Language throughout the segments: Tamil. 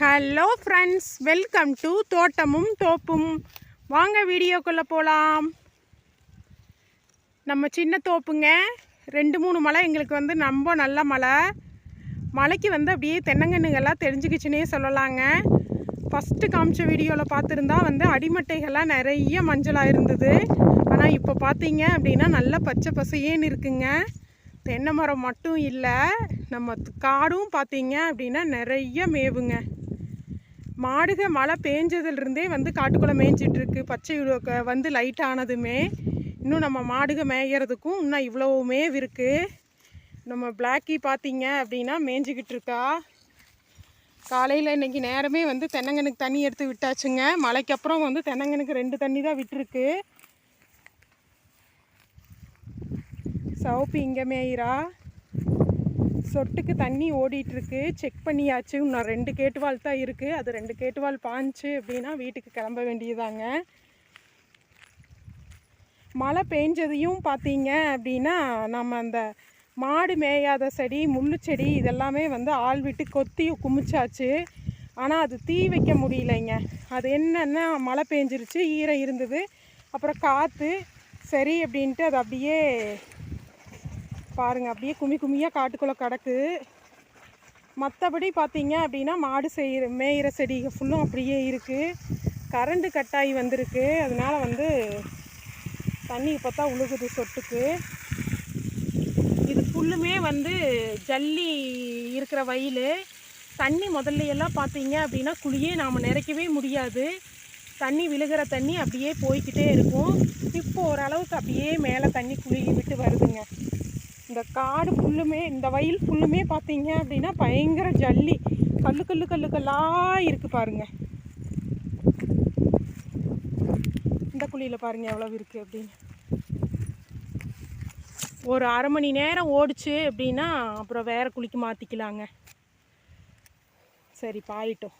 ஹலோ ஃப்ரெண்ட்ஸ் வெல்கம் டு தோட்டமும் தோப்பும் வாங்க வீடியோக்குள்ளே போகலாம் நம்ம சின்ன தோப்புங்க. ரெண்டு மூணு மலை எங்களுக்கு வந்து ரொம்ப நல்ல மலை. மலைக்கு வந்து அப்படியே தென்னங்கன்னுகள்லாம் தெரிஞ்சுக்கிச்சுனே சொல்லலாங்க. ஃபஸ்ட்டு காமிச்ச வீடியோவில் பார்த்துருந்தா வந்து அடிமட்டைகள்லாம் நிறைய மஞ்சளாக இருந்தது ஆனால் இப்போ பார்த்தீங்க அப்படின்னா நல்லா பச்சை பசையேன்னு இருக்குங்க தென்னை மரம் மட்டும் இல்லை. நம்ம காடும் பார்த்தீங்க அப்படின்னா நிறைய மேவுங்க. மாடுக மழை பேஞ்சதுலேருந்தே வந்து காட்டுக்குள்ளே மேய்ஞ்சிட்ருக்கு. பச்சை வந்து லைட் ஆனதுமே இன்னும் நம்ம மாடுக மேய்கிறதுக்கும் இன்னும் இவ்வளவுமே இருக்குது நம்ம பிளாக்கி பார்த்தீங்க அப்படின்னா மேய்ஞ்சிக்கிட்டு இருக்கா காலையில் இன்னைக்கு நேரமே வந்து தென்னங்கனுக்கு தண்ணி எடுத்து விட்டாச்சுங்க. மழைக்கு அப்புறம் வந்து தென்னங்கனுக்கு ரெண்டு தண்ணி தான் விட்டுருக்கு சவுப்பு இங்கே மேயிரா சொட்டுக்கு தண்ணி ஓடிட்டுருக்கு. செக் பண்ணியாச்சு. இன்னும் ரெண்டு கேட்டுவால் தான் இருக்குது அது ரெண்டு கேட்டுவால் பாஞ்சு அப்படின்னா வீட்டுக்கு கிளம்ப வேண்டியதாங்க. மழை பெஞ்சதையும் பார்த்தீங்க அப்படின்னா நம்ம அந்த மாடு மேயாத செடி முள்ளு செடி இதெல்லாமே வந்து ஆள் விட்டு கொத்தி குமிச்சாச்சு. ஆனால் அது தீ வைக்க முடியலைங்க. அது என்னென்னா மழை பெஞ்சிருச்சு ஈரம் இருந்தது. அப்புறம் காற்று சரி அப்படின்ட்டு அது அப்படியே பாருங்கள் அப்படியே குமி குமியாக காட்டுக்குள்ளே கிடக்கு. மற்றபடி பார்த்தீங்க அப்படின்னா மாடு செய்கிற மேயிற செடிகள் ஃபுல்லும் அப்படியே இருக்குது கரண்டு கட்டாயி வந்திருக்கு. அதனால வந்து தண்ணி பார்த்தா உழுகுது சொட்டுக்கு. இது ஃபுல்லுமே வந்து ஜல்லி இருக்கிற வயல். தண்ணி முதல்ல எல்லாம் பார்த்தீங்க அப்படின்னா குழியே நாம் நிறைக்கவே முடியாது. தண்ணி விழுகிற தண்ணி அப்படியே போய்க்கிட்டே இருக்கும். இப்போ ஓரளவுக்கு அப்படியே மேலே தண்ணி குழி விட்டு வருதுங்க. இந்த காடு ஃபுல்லுமே இந்த வயல் ஃபுல்லுமே பார்த்தீங்க அப்படின்னா பயங்கர ஜல்லி. கல்லு கல்லு கல்லு கல்லாக இருக்குது பாருங்க. இந்த குழியில் பாருங்க எவ்வளவு இருக்குது அப்படின்னு. ஒரு அரை மணி நேரம் ஓடிச்சு அப்படின்னா அப்புறம் வேறு குழிக்கு மாற்றிக்கலாங்க சரி பாயிட்டோம்.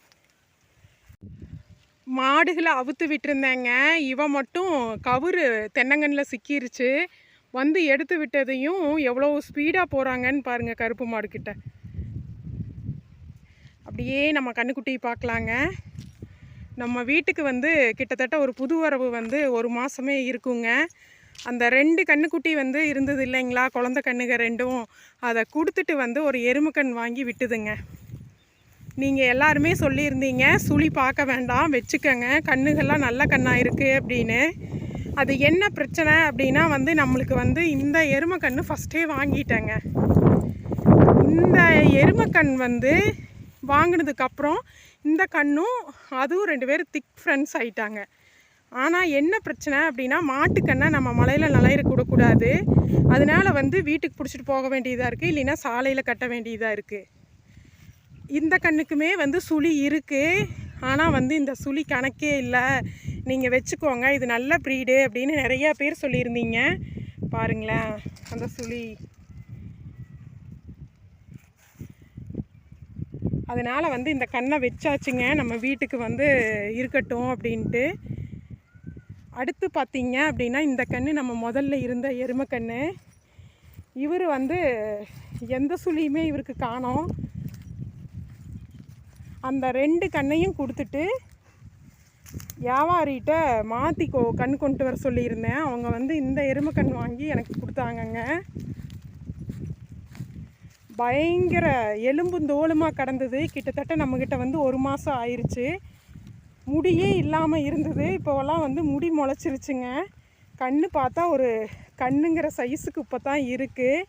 மாடுகளை அவுத்து விட்டுருந்தேங்க. இவன் மட்டும் கவுரு தென்னங்கன்னில் சிக்கிருச்சு. வந்து எடுத்து விட்டதையும் எவ்வளோ ஸ்பீடாக போகிறாங்கன்னு பாருங்கள் கருப்பு மாடுக்கிட்ட அப்படியே நம்ம கண்ணுக்குட்டியை பார்க்கலாங்க. நம்ம வீட்டுக்கு வந்து கிட்டத்தட்ட ஒரு புது வரவு வந்து ஒரு மாதமே இருக்குங்க. அந்த ரெண்டு கண்ணுக்குட்டி வந்து இருந்தது இல்லைங்களா? குழந்த கண்ணுங்க ரெண்டும். அதை கொடுத்துட்டு வந்து ஒரு எருமைக்கண் வாங்கி விட்டுதுங்க. நீங்கள் எல்லாருமே சொல்லியிருந்தீங்க. சுழி பார்க்க வேண்டாம். வச்சுக்கோங்க. கண்ணுகள்லாம் நல்ல கண்ணாக இருக்குது அப்படின்னு. அது என்ன பிரச்சனை அப்படின்னா வந்து நம்மளுக்கு வந்து இந்த எருமைக்கன்று ஃபஸ்ட்டே வாங்கிட்டேங்க. இந்த எருமக்கண் வந்து வாங்கினதுக்கப்புறம் இந்த கண்ணும் அதுவும் ரெண்டு பேரும் திக் ஃப்ரெண்ட்ஸ் ஆகிட்டாங்க ஆனால் என்ன பிரச்சனை அப்படின்னா மாட்டுக்கண்ணை நம்ம மலையில் நலையிற கூடக்கூடாது அதனால வந்து வீட்டுக்கு பிடிச்சிட்டு போக வேண்டியதாக இருக்குது இல்லைன்னா சாலையில் கட்ட வேண்டியதாக இருக்குது இந்த கண்ணுக்குமே வந்து சுழி இருக்குது ஆனால் வந்து இந்த சுழி கணக்கே இல்லை. நீங்கள் வச்சுக்கோங்க. இது நல்ல ப்ரீடு அப்படின்னு நிறையா பேர் சொல்லியிருந்தீங்க. பாருங்களேன் அந்த சுழி அதனால் வந்து இந்த கண்ணை வச்சாச்சுங்க. நம்ம வீட்டுக்கு வந்து இருக்கட்டும் அப்படின்ட்டு. அடுத்து பார்த்தீங்க அப்படின்னா இந்த கன்று நம்ம முதல்ல இருந்த எருமை கன்று இவர் வந்து எந்த சுழியுமே இவருக்கு காணோம். அந்த ரெண்டு கண்ணையும் கொடுத்துட்டு வியாபாரிகிட்ட மாற்றி கண் கொண்டு வர சொல்லியிருந்தேன். அவங்க வந்து இந்த எருமை கண் வாங்கி எனக்கு கொடுத்தாங்கங்க. பயங்கர எலும்பும் தோலுமாக கடந்தது. கிட்டத்தட்ட நம்மக்கிட்ட வந்து ஒரு மாதம் ஆயிடுச்சு முடியே இல்லாமல் இருந்தது. இப்போவெல்லாம் வந்து முடி முளைச்சிருச்சுங்க. கண் பார்த்தா ஒரு கண்ணுங்கிற சைஸுக்கு இப்போ தான் இருக்குது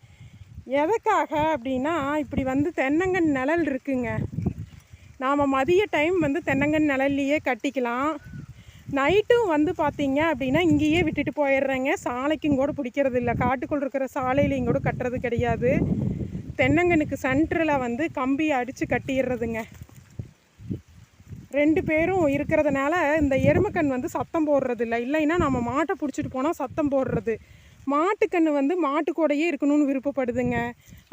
எதுக்காக அப்படின்னா இப்படி வந்து தென்னங்கன் நிழல் இருக்குங்க. நாம் மதிய டைம் வந்து தென்னங்கன் நிழல்லையே கட்டிக்கலாம். நைட்டும் வந்து பார்த்தீங்க அப்படின்னா இங்கேயே விட்டுட்டு போயிடுறேங்க. சாலைக்கும் கூட பிடிக்கிறது இல்லை. காட்டுக்குள் இருக்கிற சாலையிலையும் கூட கட்டுறது கிடையாது. தென்னங்கனுக்கு சென்டரில் வந்து கம்பி அடித்து கட்டிடுறதுங்க. ரெண்டு பேரும் இருக்கிறதுனால இந்த எருமைக்கண் வந்து சத்தம் போடுறது இல்லை. இல்லைன்னா நம்ம மாட்டை பிடிச்சிட்டு போனால் சத்தம் போடுறது. மாட்டுக்கன்று வந்து மாட்டு இருக்கணும்னு விருப்பப்படுதுங்க.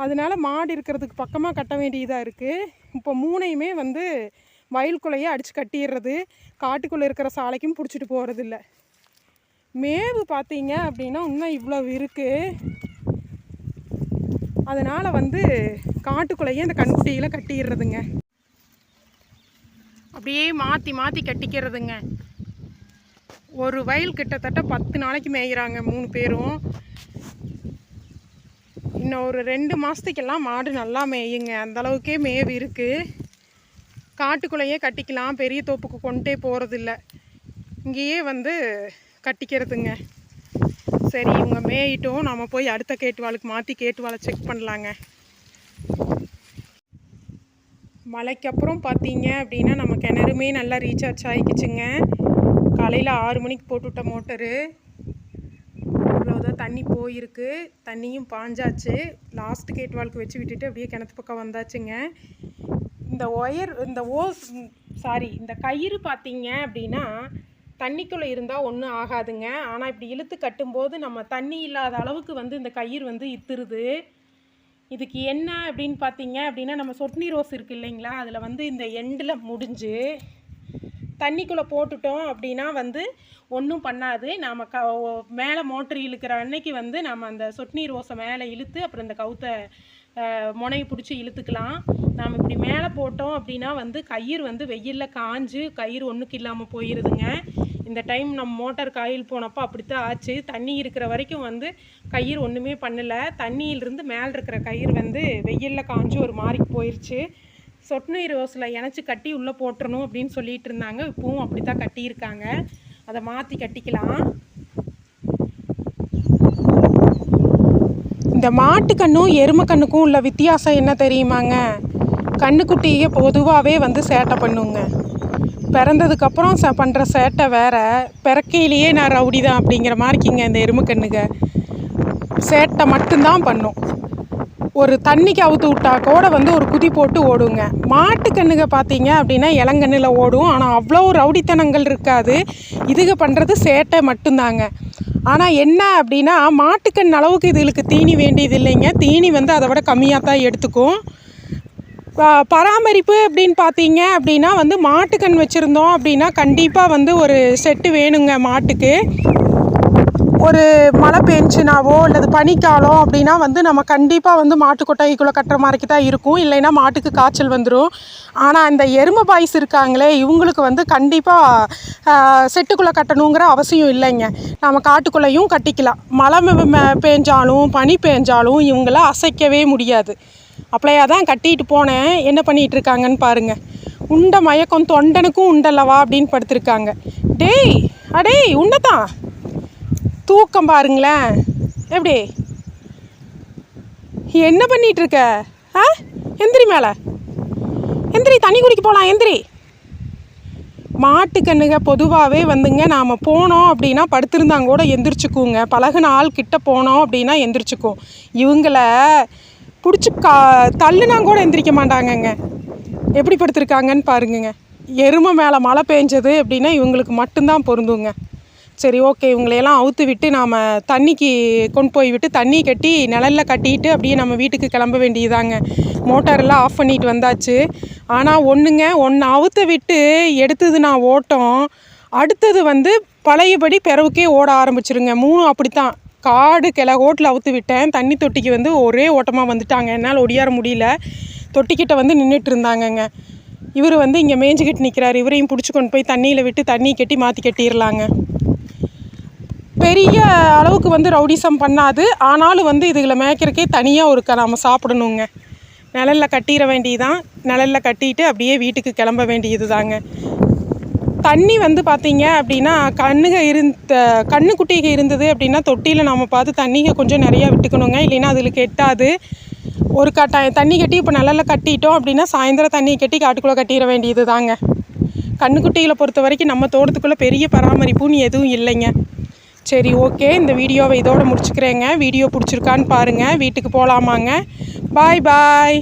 அதனால மாடு இருக்கிறதுக்கு பக்கமாக கட்ட வேண்டியதாக இருக்குது இப்போ மூணையுமே வந்து வயலுக்குள்ளேயே அடித்து கட்டிடுறது. காட்டுக்குள்ளே இருக்கிற சாலைக்கும் பிடிச்சிட்டு போகிறது இல்லை மேவு பார்த்தீங்க அப்படின்னா இன்னும் இவ்வளோ இருக்குது அதனால் வந்து காட்டுக்குள்ளேயே அந்த கண்குட்டியில் கட்டிடுறதுங்க. அப்படியே மாற்றி மாற்றி கட்டிக்கிறதுங்க. ஒரு வயல் கிட்டத்தட்ட பத்து நாளைக்கு மேய்கிறாங்க மூணு பேரும். இன்னும் ஒரு ரெண்டு மாதத்துக்கெல்லாம் மாடு நல்லா மேயுங்க. அந்த அளவுக்கே மேவு இருக்குது காட்டுக்குள்ளேயே கட்டிக்கலாம். பெரிய தோப்புக்கு கொண்டே போகிறதில்ல இங்கேயே வந்து கட்டிக்கிறதுங்க. சரி இவங்க மேயிட்டும். நம்ம போய் அடுத்த கேட்டுவாளுக்கு மாற்றி கேட்டுவாளை செக் பண்ணலாங்க. மலைக்கப்புறம் பார்த்தீங்க அப்படின்னா நம்ம கிணறுமே நல்லா ரீசார்ஜ் ஆகிக்குச்சுங்க காலையில் ஆறு மணிக்கு போட்டுவிட்ட மோட்டரு. அவ்வளோதான் தண்ணி போயிருக்கு. தண்ணியும் பாஞ்சாச்சு. லாஸ்ட் கேட் வாழ்க்கை வச்சு விட்டுட்டு அப்படியே கிணத்து பக்கம் வந்தாச்சுங்க. இந்த ஒயர் இந்த ஓஸ் சாரி இந்த கயிறு பார்த்தீங்க அப்படின்னா தண்ணிக்குள்ளே இருந்தால் ஒன்றும் ஆகாதுங்க. ஆனால் இப்படி இழுத்து கட்டும்போது நம்ம தண்ணி இல்லாத அளவுக்கு வந்து இந்த கயிறு வந்து இத்துருது. இதுக்கு என்ன அப்படின்னு பார்த்தீங்க அப்படின்னா நம்ம சொட்னி ரோஸ் இருக்குது இல்லைங்களா? அதில் வந்து இந்த எண்டில் முடிஞ்சு தண்ணிக்குள்ளே போட்டுட்டோம் அப்படின்னா வந்து ஒன்றும் பண்ணாது. நாம் க மேலே மோட்ரு இழுக்கிற அன்னைக்கு வந்து நம்ம அந்த சொட்நீர் ஓசை மேலே இழுத்து அப்புறம் இந்த கவுத்தை முனையை பிடிச்சி இழுத்துக்கலாம். நாம் இப்படி மேலே போட்டோம் அப்படின்னா வந்து கயிறு வந்து வெயிலில் காஞ்சு கயிறு ஒன்றுக்கு இல்லாமல் போயிடுதுங்க இந்த டைம் நம்ம மோட்டார் காயில் போனப்போ அப்படித்தான் ஆச்சு. தண்ணி இருக்கிற வரைக்கும் வந்து கயிறு ஒன்றுமே பண்ணலை. தண்ணியிலிருந்து மேலே இருக்கிற கயிறு வந்து வெயிலில் காஞ்சு ஒரு மாதிரி போயிடுச்சு சொட்டுநீர் ரோஸில் இணைச்சி கட்டி உள்ளே போட்டுறணும் அப்படின்னு சொல்லிட்டு இருந்தாங்க. இப்பவும் அப்படி தான் கட்டியிருக்காங்க. அதை மாற்றி கட்டிக்கலாம். இந்த மாட்டுக்கண்ணும் எருமை கண்ணுக்கும் உள்ள வித்தியாசம் என்ன தெரியுமாங்க? கண்ணுக்குட்டியே பொதுவாகவே வந்து சேட்டை பண்ணுங்க. பிறந்ததுக்கப்புறம் ச பண்ணுற சேட்டை வேறு. பிறக்கையிலேயே நான் ரவுடி தான் அப்படிங்கிற மாதிரிக்கிங்க இந்த எருமை கண்ணுங்க. சேட்டை மட்டும்தான் பண்ணும். ஒரு தண்ணிக்கு அவுத்து விட்டா கூட வந்து ஒரு குதி போட்டு ஓடுங்க. மாட்டுக்கண்ணுங்க பார்த்தீங்க அப்படின்னா இளங்கண்ணில் ஓடும். ஆனால் அவ்வளோ ரவுடித்தனங்கள் இருக்காது. இதுக பண்ணுறது சேட்டை மட்டும்தாங்க. ஆனால் என்ன அப்படின்னா மாட்டுக்கண் அளவுக்கு இதுகளுக்கு தீனி வேண்டியது இல்லைங்க. தீனி வந்து அதை விட கம்மியாக தான் எடுத்துக்கும். பராமரிப்பு அப்படின்னு பார்த்தீங்க அப்படின்னா வந்து மாட்டுக்கண் வச்சுருந்தோம் அப்படின்னா கண்டிப்பாக வந்து ஒரு செட்டு வேணுங்க மாட்டுக்கு. ஒரு மழை பெஞ்சினாவோ அல்லது பனிக்காலம் அப்படின்னா வந்து நம்ம கண்டிப்பாக வந்து மாட்டு கொட்டாய்க்குள்ளே கட்டுற மாதிரிக்கு தான் இருக்கும். இல்லைன்னா மாட்டுக்கு காய்ச்சல் வந்துடும் ஆனால் இந்த எருமை பாய்ஸ் இருக்காங்களே இவங்களுக்கு வந்து கண்டிப்பாக செட்டுக்குள்ளே கட்டணுங்கிற அவசியம் இல்லைங்க. நம்ம காட்டுக்குள்ளேயும் கட்டிக்கலாம். மழை மெ- பேஞ்சாலும் பனி பேஞ்சாலும் இவங்கள அசைக்கவே முடியாது. அப்படியே தான் கட்டிட்டு போனேன். என்ன பண்ணிகிட்டு இருக்காங்கன்னு பாருங்க. உண்ட மயக்கம் தொண்டனுக்கும் உண்டல்லவா அப்படின்னு படுத்திருக்காங்க. டேய் அடேய் உண்டதான் தூக்கம் பாருங்களேன். எப்படி? என்ன பண்ணிட்டு இருக்க ஆ? எந்திரி மேலே. எந்திரி தண்ணி குடிக்க போகலாம் எந்திரி. மாட்டுக்கண்ணுங்க பொதுவாகவே வந்துங்க நாம் போனோம் அப்படின்னா படுத்திருந்தாங்க கூட எந்திரிச்சுக்குங்க. பழகுன ஆள் கிட்ட போனோம் அப்படின்னா எந்திரிச்சுக்கும். இவங்கள பிடிச்சி கா தள்ளுனா கூட எந்திரிக்க மாட்டாங்கங்க. எப்படி படுத்திருக்காங்கன்னு பாருங்கங்க. எருமை மேலே மழை பெஞ்சது அப்படின்னா இவங்களுக்கு மட்டும்தான் பொருந்துங்க. சரி ஓகே இவங்களையெல்லாம் அவுத்து விட்டு நாம் தண்ணிக்கு கொண்டு போய் விட்டு தண்ணி கட்டி நிழல்ல கட்டிட்டு அப்படியே நம்ம வீட்டுக்கு கிளம்ப வேண்டியதாங்க மோட்டாரெல்லாம் ஆஃப் பண்ணிட்டு வந்தாச்சு. ஆனால் ஒன்றுங்க ஒன்று அவுத்து விட்டு எடுத்தது நான் ஓட்டம். அடுத்தது வந்து பழையபடி பிறவுக்கே ஓட ஆரம்பிச்சிருங்க. மூணு அப்படித்தான். காடு கிள ஓட்டில் அவுத்து விட்டேன். தண்ணி தொட்டிக்கு வந்து ஒரே ஓட்டமாக வந்துட்டாங்க. என்னால் ஒடியார முடியல. தொட்டிக்கிட்ட வந்து நின்றுட்டு இருந்தாங்கங்க. இவர் வந்து இங்கே மேய்ஞ்சிக்கிட்டு நிற்கிறாரு இவரையும் பிடிச்சி கொண்டு போய் தண்ணியில் விட்டு தண்ணி கட்டி மாற்றி கட்டிடலாங்க பெரிய அளவுக்கு வந்து ரவுடிசம் பண்ணாது. ஆனாலும் வந்து இதுகளை மேய்க்கிறக்கே தனியாக ஒரு க நம்ம சாப்பிடணுங்க. நிழலில் கட்டிட வேண்டியதான் நிழலில் கட்டிட்டு அப்படியே வீட்டுக்கு கிளம்ப வேண்டியது தாங்க தண்ணி வந்து பார்த்தீங்க அப்படின்னா கண்ணுக இருந்த கண்ணுக்குட்டிக இருந்தது அப்படின்னா தொட்டியில் நம்ம பார்த்து தண்ணிக கொஞ்சம் நிறையா விட்டுக்கணுங்க. இல்லைன்னா அதில் கெட்டாது. ஒரு கட்டாயம். தண்ணி கட்டி இப்போ நிழலில் கட்டிட்டோம் அப்படின்னா சாயந்தரம் தண்ணி கட்டி காட்டுக்குள்ளே கட்டிட வேண்டியது தாங்க கண்ணுக்குட்டிகளை பொறுத்த வரைக்கும் நம்ம தோட்டத்துக்குள்ளே பெரிய பராமரிப்புன்னு எதுவும் இல்லைங்க. சரி ஓகே. இந்த வீடியோவை இதோடு முடிச்சுக்கிறேங்க. வீடியோ பிடிச்சிருக்கான்னு பாருங்கள் வீட்டுக்கு போகலாமாங்க பாய் பாய்.